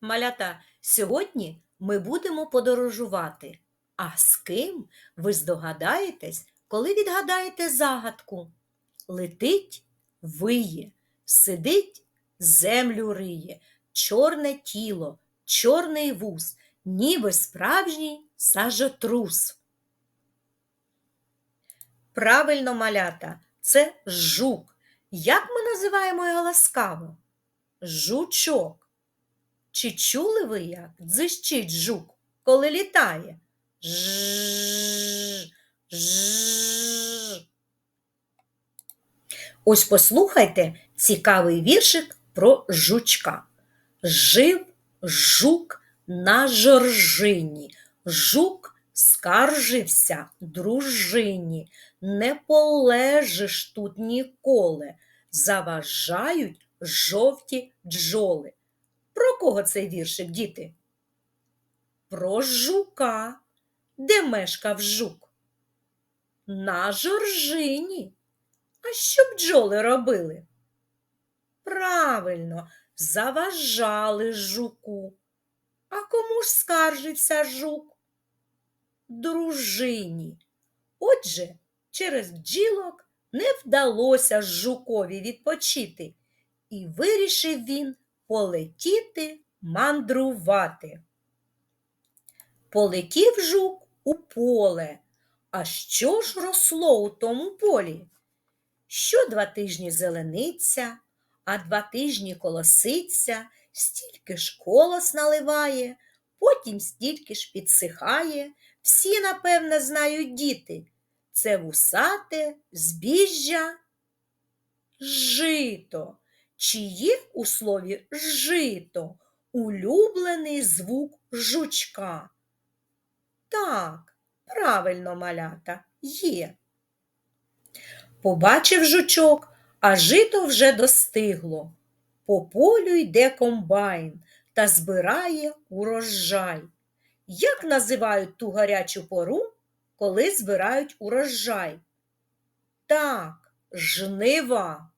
Малята, сьогодні ми будемо подорожувати. А з ким ви здогадаєтесь, коли відгадаєте загадку? Летить, виє, сидить, землю риє, чорне тіло, чорний вуз, ніби справжній сажотрус. Правильно, малята, це жук. Як ми називаємо його ласкаво? Жучок. Чи чули ви, як дзищить жук, коли літає? Жжж. Ось послухайте цікавий віршик про жучка. Жив жук на жоржині. Жук скаржився дружині. Не полежиш тут ніколи. Заважають жовті джоли. Про кого цей віршик, діти? Про жука. Де мешкав жук? На жоржині. А що бджоли робили? Правильно, заважали жуку. А кому ж скаржився жук? Дружині. Отже, через бджілок не вдалося жукові відпочити, і вирішив він полетіти мандрувати. Полетів жук у поле. А що ж росло у тому полі? Що два тижні зелениться, а два тижні колоситься, стільки ж колос наливає, потім стільки ж підсихає. Всі, напевне, знають діти. Це вусате, збіжжя, жито. Чи є у слові жито улюблений звук жучка? Так, правильно, малята, є. Побачив жучок, а жито вже достигло. По полю йде комбайн та збирає урожай. Як називають ту гарячу пору, коли збирають урожай? Так, жнива.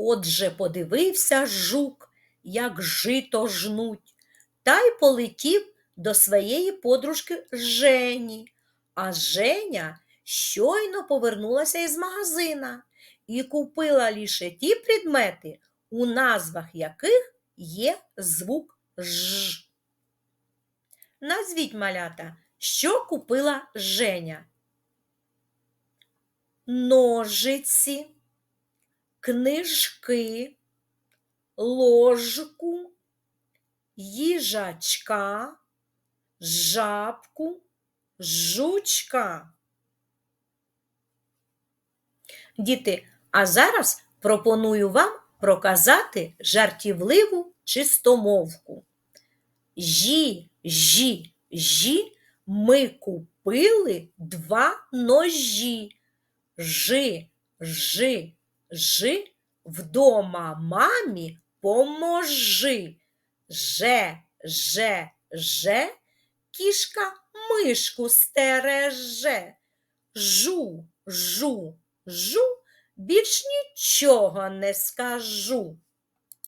Отже, подивився жук, як жито жнуть, та й полетів до своєї подружки Жені. А Женя щойно повернулася із магазина і купила лише ті предмети, у назвах яких є звук Ж. Назвіть малята, що купила Женя? Ножиці, книжки, ложку, їжачка, жабку, жучка. Діти, а зараз пропоную вам проказати жартівливу чистомовку. Жі, жі, жі, ми купили два ножі. Жи, жи, жи, вдома мамі поможи. Же, же, же, кішка мишку стереже. Жу, жу, жу, більш нічого не скажу.